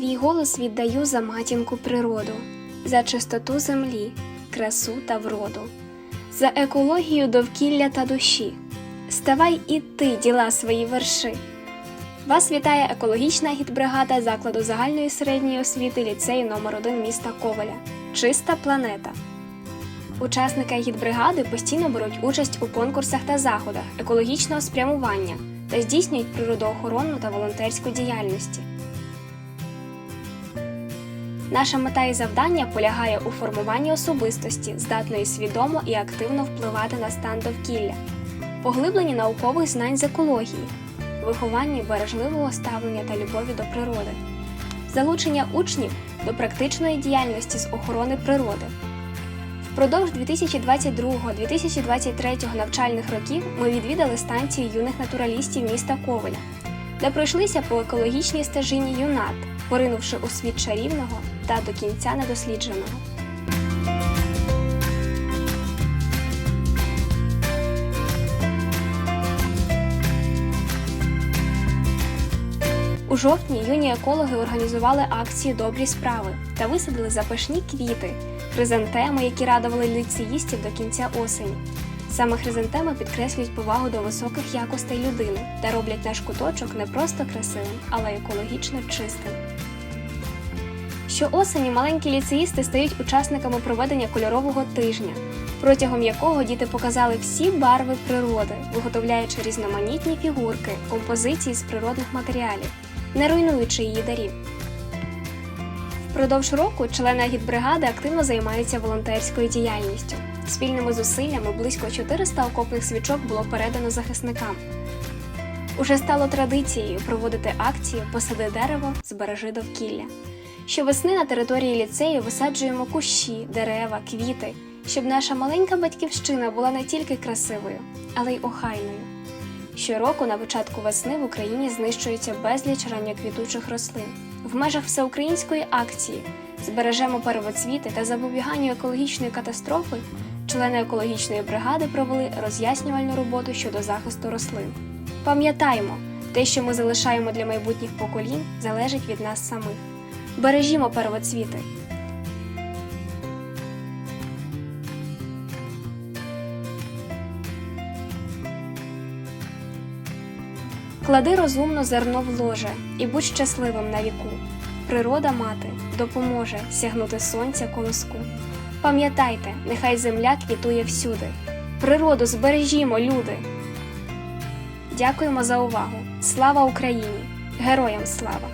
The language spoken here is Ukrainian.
Свій голос віддаю за матінку природу, за чистоту землі, красу та вроду, за екологію довкілля та душі. Ставай і ти діла свої верши. Вас вітає екологічна гідбригада закладу загальної середньої освіти ліцею номер 1 міста Коваля. Чиста планета. Учасники гідбригади постійно беруть участь у конкурсах та заходах екологічного спрямування та здійснюють природоохоронну та волонтерську діяльність. Наша мета і завдання полягає у формуванні особистості, здатної свідомо і активно впливати на стан довкілля, поглибленні наукових знань з екології, вихованні бережливого ставлення та любові до природи, залучення учнів до практичної діяльності з охорони природи. Впродовж 2022-2023 навчальних років ми відвідали станцію юних натуралістів міста Ковеля, де пройшлися по екологічній стежині ЮНАТ, поринувши у світ чарівного та до кінця недослідженого. У жовтні юні екологи організували акцію Добрі справи та висадили запашні квіти, хризантеми, які радували ліцеїстів до кінця осені. Саме хризантеми підкреслюють повагу до високих якостей людини та роблять наш куточок не просто красивим, але й екологічно чистим. Щоосені маленькі ліцеїсти стають учасниками проведення кольорового тижня, протягом якого діти показали всі барви природи, виготовляючи різноманітні фігурки, композиції з природних матеріалів, не руйнуючи її дарів. Впродовж року члени агітбригади активно займаються волонтерською діяльністю. Спільними зусиллями близько 400 окопних свічок було передано захисникам. Уже стало традицією проводити акцію Посади дерево, збережи довкілля. Щовесни на території ліцею висаджуємо кущі, дерева, квіти, щоб наша маленька батьківщина була не тільки красивою, але й охайною. Щороку на початку весни в Україні знищується безліч ранньоквітучих рослин. В межах всеукраїнської акції збережемо первоцвіти та запобіганню екологічної катастрофи. Члени екологічної бригади провели роз'яснювальну роботу щодо захисту рослин. Пам'ятаймо, те, що ми залишаємо для майбутніх поколінь, залежить від нас самих. Бережімо первоцвіти. Клади розумно зерно в ложе і будь щасливим на віку. Природа мати допоможе сягнути сонця колоску. Пам'ятайте, нехай земля квітує всюди. Природу збережімо, люди. Дякуємо за увагу. Слава Україні! Героям слава!